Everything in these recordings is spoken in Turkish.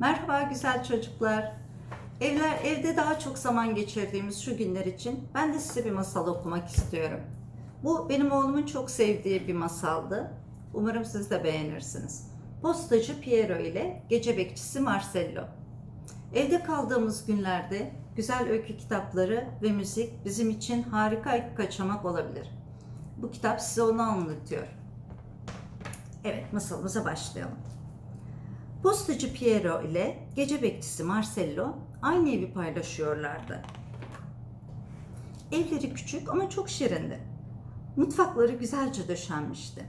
Merhaba güzel çocuklar. Evler evde daha çok zaman geçirdiğimiz şu günler için ben de size bir masal okumak istiyorum. Bu benim oğlumun çok sevdiği bir masaldı. Umarım siz de beğenirsiniz. Postacı Piero ile gece bekçisi Marcello. Evde kaldığımız günlerde güzel öykü kitapları ve müzik bizim için harika bir kaçamak olabilir. Bu kitap size onu anlatıyor. Evet, masalımıza başlayalım. Postacı Piero ile gece bekçisi Marcello aynı evi paylaşıyorlardı. Evleri küçük ama çok şirindi. Mutfakları güzelce döşenmişti.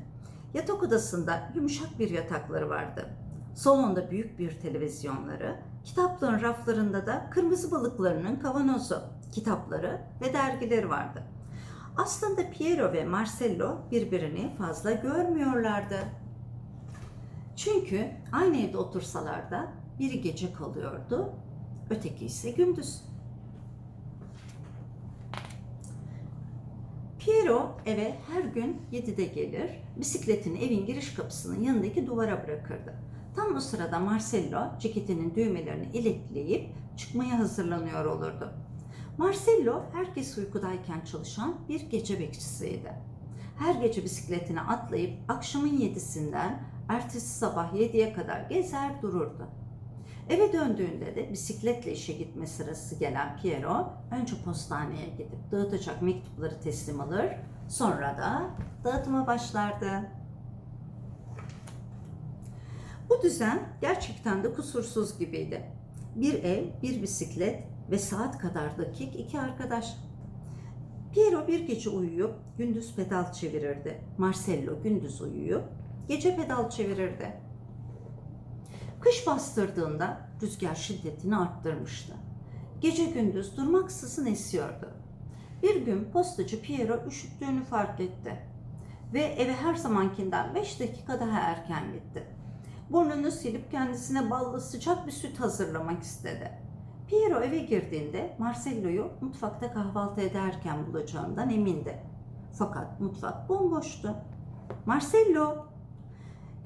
Yatak odasında yumuşak bir yatakları vardı. Salonda büyük bir televizyonları, kitapların raflarında da kırmızı balıklarının kavanozu, kitapları ve dergileri vardı. Aslında Piero ve Marcello birbirini fazla görmüyorlardı. Çünkü aynı evde otursalar da biri gece kalıyordu, öteki ise gündüz. Piero eve her gün 7'de gelir, bisikletini evin giriş kapısının yanındaki duvara bırakırdı. Tam o sırada Marcello ceketinin düğmelerini ilikleyip çıkmaya hazırlanıyor olurdu. Marcello herkes uykudayken çalışan bir gece bekçisiydi. Her gece bisikletine atlayıp akşamın yedisinden ertesi sabah 7'ye kadar gezer dururdu. Eve döndüğünde de bisikletle işe gitme sırası gelen Piero önce postaneye gidip dağıtacak mektupları teslim alır, sonra da dağıtıma başlardı. Bu düzen gerçekten de kusursuz gibiydi. Bir ev, bir bisiklet ve saat kadar dakik iki arkadaş. Piero bir gece uyuyup gündüz pedal çevirirdi. Marcello gündüz uyuyup gece pedal çevirirdi. Kış bastırdığında rüzgar şiddetini arttırmıştı. Gece gündüz durmaksızın esiyordu. Bir gün postacı Piero üşüttüğünü fark etti ve eve her zamankinden 5 dakika daha erken gitti. Burnunu silip kendisine ballı sıcak bir süt hazırlamak istedi. Piero eve girdiğinde Marcello'yu mutfakta kahvaltı ederken bulacağından emindi. Fakat mutfak bomboştu. Marcello!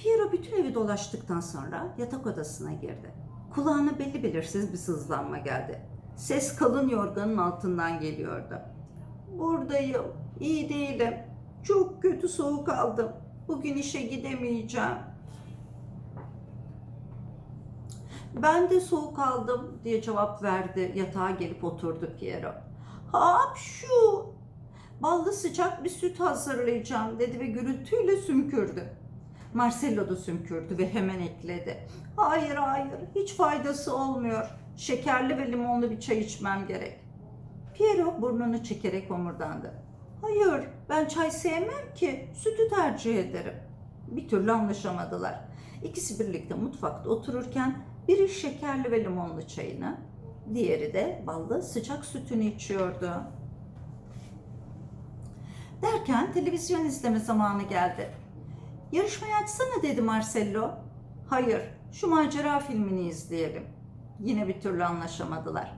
Piero bütün evi dolaştıktan sonra yatak odasına girdi. Kulağına belli belirsiz bir sızlanma geldi. Ses kalın yorganın altından geliyordu. Buradayım, iyi değilim. Çok kötü soğuk aldım. Bugün işe gidemeyeceğim. Ben de soğuk aldım diye cevap verdi. Yatağa gelip oturdu Piero. Hap şu. Ballı sıcak bir süt hazırlayacağım dedi ve gürültüyle sümkürdü. Marcello da sümkürdü ve hemen ekledi. Hayır hayır hiç faydası olmuyor. Şekerli ve limonlu bir çay içmem gerek. Piero burnunu çekerek omurdandı. Hayır ben çay sevmem ki sütü tercih ederim. Bir türlü anlaşamadılar. İkisi birlikte mutfakta otururken biri şekerli ve limonlu çayını, diğeri de ballı sıcak sütünü içiyordu. Derken televizyon izleme zamanı geldi. Yarışmayı açsana dedi Marcello. Hayır, şu macera filmini izleyelim. Yine bir türlü anlaşamadılar.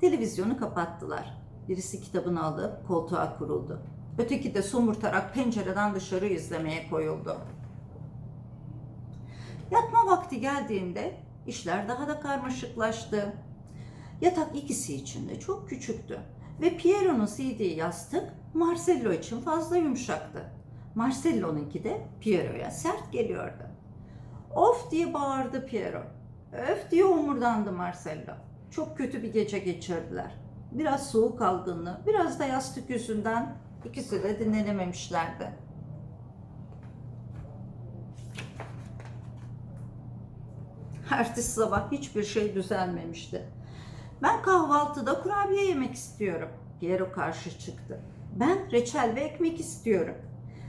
Televizyonu kapattılar. Birisi kitabını alıp koltuğa kuruldu. Öteki de somurtarak pencereden dışarı izlemeye koyuldu. Yatma vakti geldiğinde işler daha da karmaşıklaştı. Yatak ikisi için de çok küçüktü ve Piero'nun sildiği yastık Marcello için fazla yumuşaktı. Marcello'nunki de Piero'ya sert geliyordu. Of diye bağırdı Piero. Öf diye omurdandı Marcello. Çok kötü bir gece geçirdiler. Biraz soğuk algınlığı, biraz da yastık yüzünden ikisi de dinlenememişlerdi. Ertesi sabah hiçbir şey düzelmemişti. Ben kahvaltıda kurabiye yemek istiyorum. Piero karşı çıktı. Ben reçel ve ekmek istiyorum.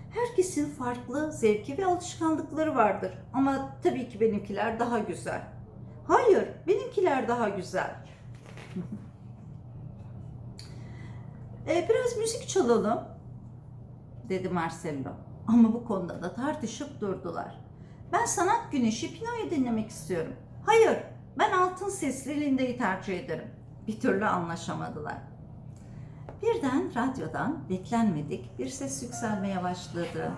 Herkesin farklı zevki ve alışkanlıkları vardır. Ama tabii ki benimkiler daha güzel. Hayır, benimkiler daha güzel. e, biraz müzik çalalım, dedi Marcello. Ama bu konuda da tartışıp durdular. Ben sanat güneşi Pino'yu dinlemek istiyorum. Hayır, ben altın sesli Linda'yı tercih ederim. Bir türlü anlaşamadılar. Birden radyodan beklenmedik bir ses yükselmeye başladı.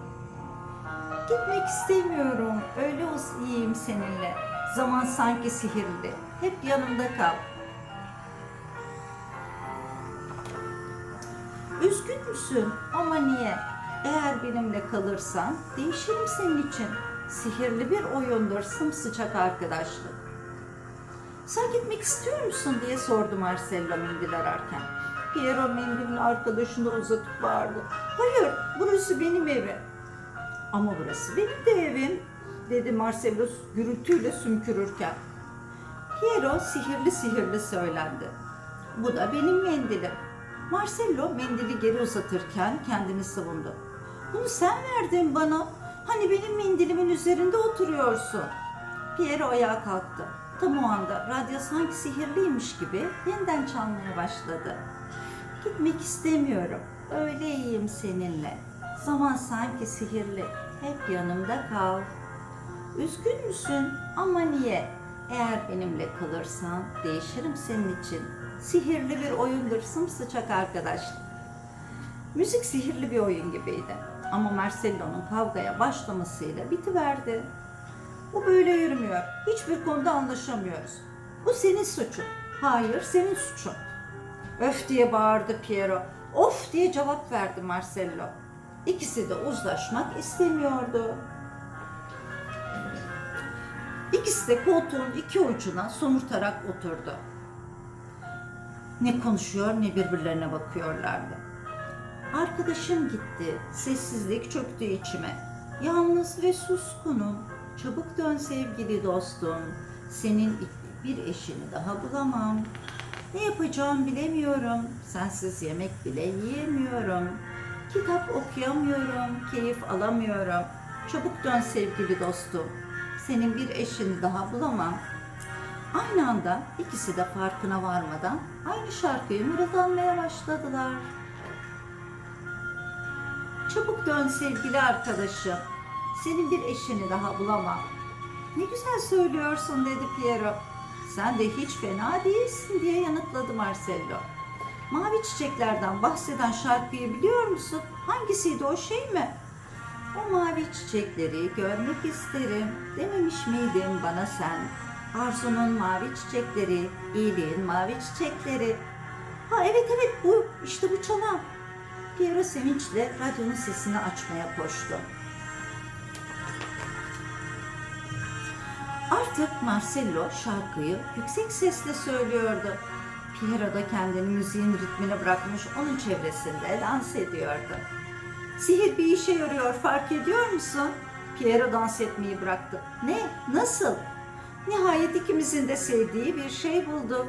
Gitmek istemiyorum, öyle iyiyim seninle. Zaman sanki sihirli. Hep yanımda kal. Üzgün müsün? Ama niye? Eğer benimle kalırsan değişirim senin için. Sihirli bir oyundur sımsıcak arkadaşlık. Sen gitmek istiyor musun diye sordu Marcello mendil ararken. Piero mendilini arkadaşına uzatıp bağırdı. Hayır, burası benim evim. Ama burası benim de evim, dedi Marcello gürültüyle sümkürürken. Piero sihirli sihirli söylendi. Bu da benim mendilim. Marcello mendili geri uzatırken kendini savundu. Bunu sen verdin bana. Hani benim mendilimin üzerinde oturuyorsun. Piero ayağa kalktı. Tam o anda radyo sanki sihirliymiş gibi yeniden çalmaya başladı. Gitmek istemiyorum. Öyle iyiyim seninle. Zaman sanki sihirli. Hep yanımda kal. Üzgün müsün? Ama niye? Eğer benimle kalırsan değişirim senin için. Sihirli bir oyundur sımsıcak arkadaşlık. Müzik sihirli bir oyun gibiydi. Ama Marcello'nun kavgaya başlamasıyla bitiverdi. Bu böyle yürümüyor. Hiçbir konuda anlaşamıyoruz. Bu senin suçun. Hayır, senin suçun. Öf diye bağırdı Piero. Of diye cevap verdi Marcello. İkisi de uzlaşmak istemiyordu. İkisi de koltuğun iki ucuna somurtarak oturdu. Ne konuşuyor ne birbirlerine bakıyorlardı. Arkadaşım gitti. Sessizlik çöktü içime. Yalnız ve suskunum. Çabuk dön sevgili dostum. Senin bir eşini daha bulamam. Ne yapacağım bilemiyorum. Sensiz yemek bile yiyemiyorum. Kitap okuyamıyorum. Keyif alamıyorum. Çabuk dön sevgili dostum. Senin bir eşini daha bulamam. Aynı anda ikisi de farkına varmadan aynı şarkıyı mırıldanmaya başladılar. Çabuk dön sevgili arkadaşım. Senin bir eşini daha bulamam. Ne güzel söylüyorsun dedi Piero. Sen de hiç fena değilsin diye yanıtladı Marcello. Mavi çiçeklerden bahseden şarkıyı biliyor musun? Hangisiydi o şey mi? O mavi çiçekleri görmek isterim dememiş miydin bana sen? Arzunun mavi çiçekleri, iyiliğin mavi çiçekleri. Ha evet evet bu, işte bu çalan. Piero sevinçle radyonun sesini açmaya koştu. Artık Marcello şarkıyı yüksek sesle söylüyordu. Piero da kendini müziğin ritmine bırakmış onun çevresinde dans ediyordu. Sihir bir işe yarıyor fark ediyor musun? Piero dans etmeyi bıraktı. Ne? Nasıl? Nihayet ikimizin de sevdiği bir şey bulduk.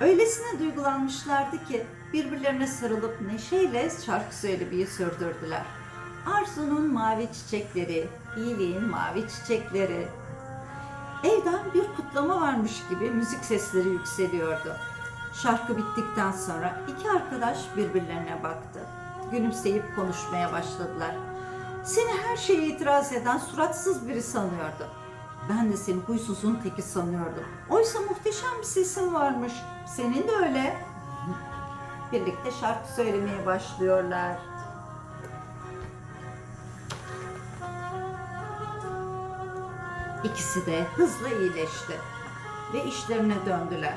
Öylesine duygulanmışlardı ki birbirlerine sarılıp neşeyle şarkı söylemeyi sürdürdüler. Arzu'nun mavi çiçekleri, iyiliğin mavi çiçekleri. Evden bir kutlama varmış gibi müzik sesleri yükseliyordu. Şarkı bittikten sonra iki arkadaş birbirlerine baktı. Gülümseyip konuşmaya başladılar. Seni her şeye itiraz eden suratsız biri sanıyordu. Ben de seni huysuzun teki sanıyordum. Oysa muhteşem bir sesin varmış. Senin de öyle. Birlikte şarkı söylemeye başlıyorlar. İkisi de hızla iyileşti ve işlerine döndüler.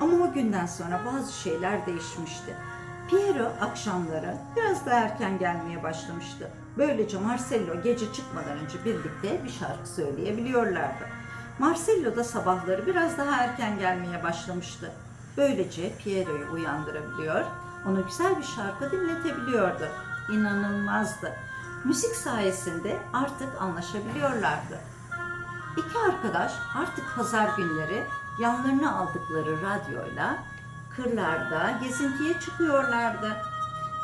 Ama o günden sonra bazı şeyler değişmişti. Piero akşamları biraz daha erken gelmeye başlamıştı. Böylece Marcello gece çıkmadan önce birlikte bir şarkı söyleyebiliyorlardı. Marcello da sabahları biraz daha erken gelmeye başlamıştı. Böylece Piero'yu uyandırabiliyor, ona güzel bir şarkı dinletebiliyordu. İnanılmazdı. Müzik sayesinde artık anlaşabiliyorlardı. İki arkadaş artık pazar günleri yanlarına aldıkları radyoyla kırlarda gezintiye çıkıyorlardı.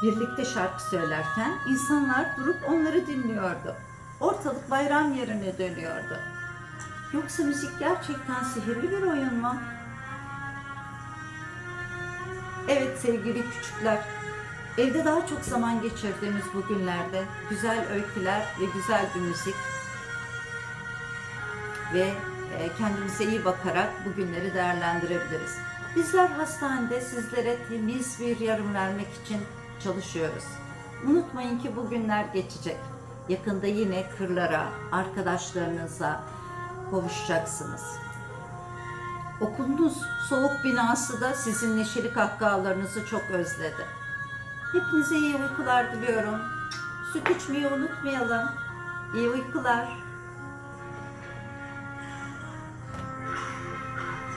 Birlikte şarkı söylerken insanlar durup onları dinliyordu. Ortalık bayram yerine dönüyordu. Yoksa müzik gerçekten sihirli bir oyun mu? Evet sevgili küçükler, evde daha çok zaman geçirdiğimiz bu günlerde güzel öyküler ve güzel bir müzik ve e, kendimize iyi bakarak bu günleri değerlendirebiliriz. Bizler hastanede sizlere temiz bir yarım vermek için çalışıyoruz. Unutmayın ki bu günler geçecek. Yakında yine kırlara, arkadaşlarınıza, kavuşacaksınız. Okulunuz soğuk binası da sizin neşeli kahkahalarınızı çok özledi. Hepinize iyi uykular diliyorum. Süt içmeyi unutmayalım. İyi uykular.